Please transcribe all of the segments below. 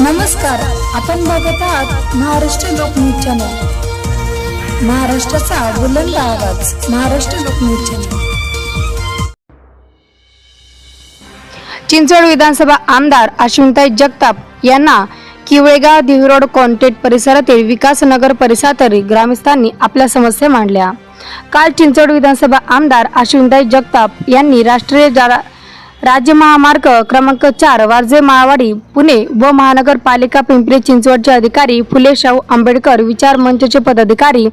नमस्कार आपण बघत आहात महाराष्ट्र लोकन्यूज चॅनल. महाराष्ट्राचा बुलंद आवाज महाराष्ट्र लोकन्यूज चॅनल. चिंचवड विधानसभा आमदार अश्विनताई जगताप यांना किवळेगाव दिवरोड कॉन्टेट परिसरातील विकासनगर परिसरातील ग्रामस्थांनी आपल्या समस्या मांडल्या. काल चिंचवड विधानसभा आमदार अश्विनताई जगताप यांनी राष्ट्रीय जा- राज्य महामार्ग क्रमांक चार वारजे माळवाडी पुणे व महानगरपालिका पिंपरी चिंचवडचे अधिकारी फुले शाहू आंबेडकर विचार मंचचे पदाधिकारी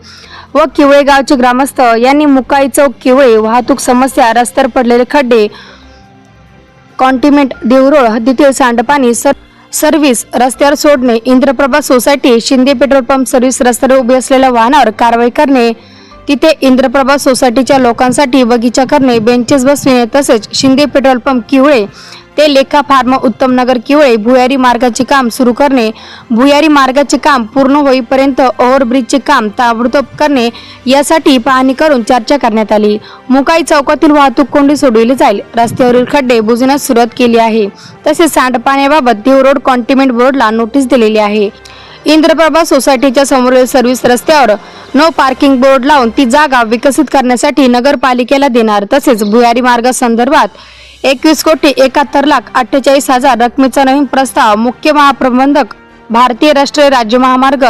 व किवळे गावचे ग्रामस्थ यांनी मुकाई चौक किवळे वाहतूक समस्या रस्त्यावर पडलेले खड्डे कॉन्टिमेंट देवरोळ हद्दीतील सांडपाणी सर सर्व्हिस रस्त्यावर सोडणे Indraprabha society Shinde petrol pump service रस्त्यावर उभे असलेल्या वाहनावर कारवाई करणे तिथे इंद्रप्रभा सोसायटीच्या लोकांसाठी बगीचा करणे बेंचेस बसविणे तसेच शिंदे पेट्रोल पंप किवळे ते लेखा फार्म उत्तम नगर किवळे भुयारी मार्गाचे काम सुरू करणे. भुयारी मार्गाचे काम पूर्ण होईपर्यंत ओव्हरब्रिजचे काम ताबडतोब करणे यासाठी पाहणी करून चर्चा करण्यात आली. मुकाई चौकातील वाहतूक कोंडी सोडविली जाईल. रस्त्यावरील खड्डे बुजण्यास सुरुवात केली आहे. तसेच सांडपाण्याबाबत देव रोड कॉन्टिमेंट बोर्डला नोटीस दिलेली आहे. इंद्रप्रभा सोसायटीच्या समोरील सर्व्हिस रस्त्यावर नो पार्किंग बोर्ड लावून ती जागा विकसित करण्यासाठी नगरपालिकेला देणार. तसेच भुयारी मार्गासंदर्भात एकवीस कोटी एकाहत्तर लाख अठ्ठेचाळीस हजार रकमेचा नवीन प्रस्ताव मुख्य महाप्रबंधक भारतीय राष्ट्रीय राज्य महामार्ग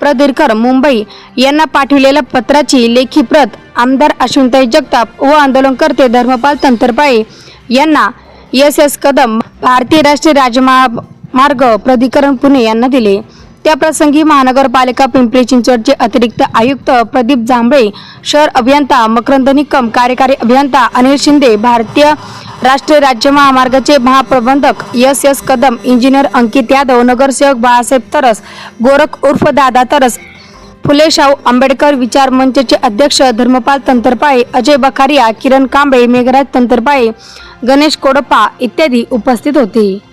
प्रदीरकर मुंबई यांना पाठविलेल्या पत्राची लेखी प्रत आमदार अश्विनताई जगताप व आंदोलनकर्ते धर्मपाल तंत्रपाळे यांना एस एस कदम भारतीय राष्ट्रीय राजमार्ग प्राधिकरण पुणे यांना दिले. त्याप्रसंगी महानगरपालिका पिंपरी चिंचवडचे अतिरिक्त आयुक्त प्रदीप जांभळे शहर अभियंता मकरंद निकम कार्यकारी अभियंता अनिल शिंदे भारतीय राष्ट्रीय राज्य महामार्गाचे महाप्रबंधक S S Kadam engineer Ankit Yadav नगरसेवक बाळासाहेब तरस गोरख उर्फ दादा तरस फुले शाहू आंबेडकर विचार मंचचे अध्यक्ष धर्मपाल तंत्रपाळे अजय बखारिया किरण कांबळे मेघराज तंत्रपाळे गणेश कोडप्पा इत्यादी उपस्थित होते.